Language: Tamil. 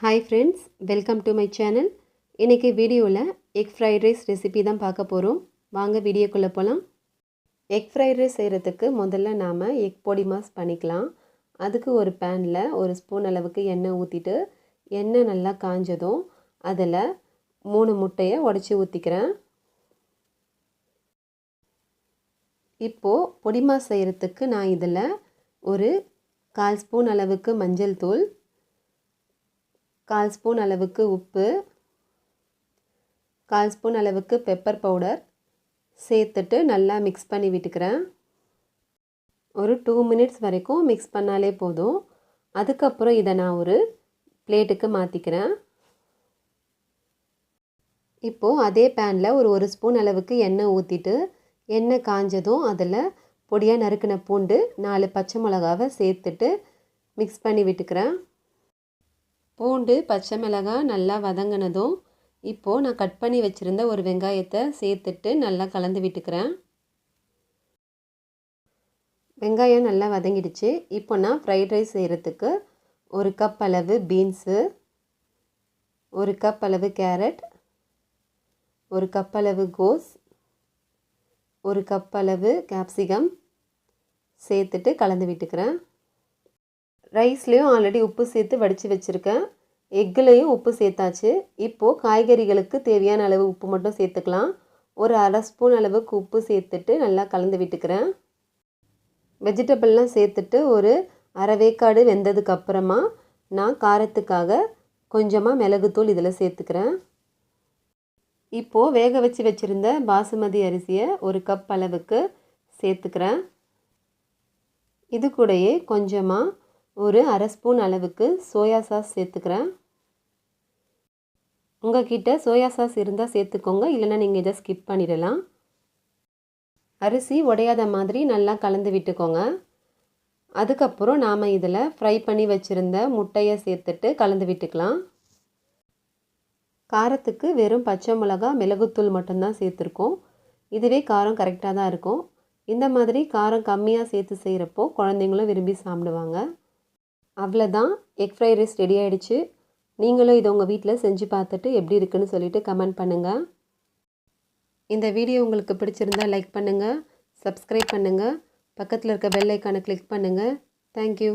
Hi friends welcome to my channel இன்றைக்கி வீடியோவில் எக் ஃப்ரைட் ரைஸ் ரெசிபி தான் பார்க்க போகிறோம் வாங்க வீடியோக்குள்ளே போகலாம் எக் ஃப்ரைட் ரைஸ் செய்கிறதுக்கு முதல்ல நாம் எக் பொடி மாஸ் பண்ணிக்கலாம். அதுக்கு ஒரு பேனில் ஒரு ஸ்பூன் அளவுக்கு எண்ணெய் ஊற்றிட்டு எண்ணெய் நல்லா காஞ்சதும் அதில் மூணு முட்டையை உடச்சி ஊற்றிக்கிறேன் இப்போது பொடி மாஸ் செய்கிறதுக்கு நான் இதில் ஒரு கால் ஸ்பூன் அளவுக்கு மஞ்சள் தூள் கால் ஸ்பூன் அளவுக்கு உப்பு கால் ஸ்பூன் அளவுக்கு பெப்பர் பவுடர் சேர்த்துட்டு நல்லா மிக்ஸ் பண்ணி விட்டுக்கிறேன். ஒரு டூ மினிட்ஸ் வரைக்கும் மிக்ஸ் பண்ணாலே போதும். அதுக்கப்புறம் இதை நான் ஒரு பிளேட்டுக்கு மாற்றிக்கிறேன் இப்போது அதே பேனில் ஒரு ஒரு ஸ்பூன் அளவுக்கு எண்ணெய் ஊற்றிட்டு எண்ணெய் காஞ்சதும் அதில் பொடியாக நறுக்கின பூண்டு நாலு பச்சை மிளகாவை சேர்த்துட்டு மிக்ஸ் பண்ணி விட்டுக்கிறேன். பூண்டு பச்சை மிளகாய் நல்லா வதங்கினதும் இப்போது நான் கட் பண்ணி வச்சுருந்த ஒரு வெங்காயத்தை சேர்த்துட்டு நல்லா கலந்து விட்டுக்கிறேன். வெங்காயம் நல்லா வதங்கிடுச்சு. இப்போ நான் ஃப்ரைட் ரைஸ் செய்கிறதுக்கு ஒரு கப் அளவு பீன்ஸு ஒரு கப் அளவு கேரட் ஒரு கப் அளவு கோஸ் ஒரு கப் அளவு கேப்சிகம் சேர்த்துட்டு கலந்து விட்டுக்கிறேன். ரைஸ்லேயும் ஆல்ரெடி உப்பு சேர்த்து வடித்து வச்சுருக்கேன். எக்குலேயும் உப்பு சேர்த்தாச்சு. இப்போது காய்கறிகளுக்கு தேவையான அளவு உப்பு மட்டும் சேர்த்துக்கலாம். ஒரு அரை ஸ்பூன் அளவுக்கு உப்பு சேர்த்துட்டு நல்லா கலந்து விட்டுக்கிறேன். வெஜிடபிள்லாம் சேர்த்துட்டு ஒரு அரை வேக்காடு வெந்ததுக்கு அப்புறமா நான் காரத்துக்காக கொஞ்சமாக மிளகுத்தூள் இதில் சேர்த்துக்கிறேன். இப்போது வேக வச்சு வச்சுருந்த பாசுமதி அரிசியை ஒரு கப் அளவுக்கு சேர்த்துக்கிறேன். இது கூடயே கொஞ்சமாக ஒரு அரை ஸ்பூன் அளவுக்கு சோயா சாஸ் சேர்த்துக்கிறேன். உங்ககிட்ட சோயா சாஸ் இருந்தால் சேர்த்துக்கோங்க இல்லைன்னா நீங்கள் இதை ஸ்கிப் பண்ணிடலாம். அரிசி உடையாத மாதிரி நல்லா கலந்து விட்டுக்கோங்க. அதுக்கப்புறம் நாம் இதில் ஃப்ரை பண்ணி வச்சுருந்த முட்டையை சேர்த்துட்டு கலந்து விட்டுக்கலாம். காரத்துக்கு வெறும் பச்சை மிளகா மிளகுத்தூள் மட்டும்தான் சேர்த்துருக்கோம். இதுவே காரம் கரெக்டாக தான் இருக்கும். இந்த மாதிரி காரம் கம்மியாக சேர்த்து செய்கிறப்போ குழந்தைங்களும் விரும்பி சாப்பிடுவாங்க. அவ்வளோதான் எக் ஃப்ரைட் ரைஸ் ரெடி ஆகிடுச்சு நீங்களும் இதை உங்கள் வீட்டில் செஞ்சு பார்த்துட்டு எப்படி இருக்குன்னு சொல்லிவிட்டு கமெண்ட் பண்ணுங்கள் இந்த வீடியோ உங்களுக்கு பிடிச்சிருந்தா லைக் பண்ணுங்கள் சப்ஸ்கிரைப் பண்ணுங்கள் பக்கத்தில் இருக்க பெல் ஐக்கானை கிளிக் பண்ணுங்கள் தேங்க்யூ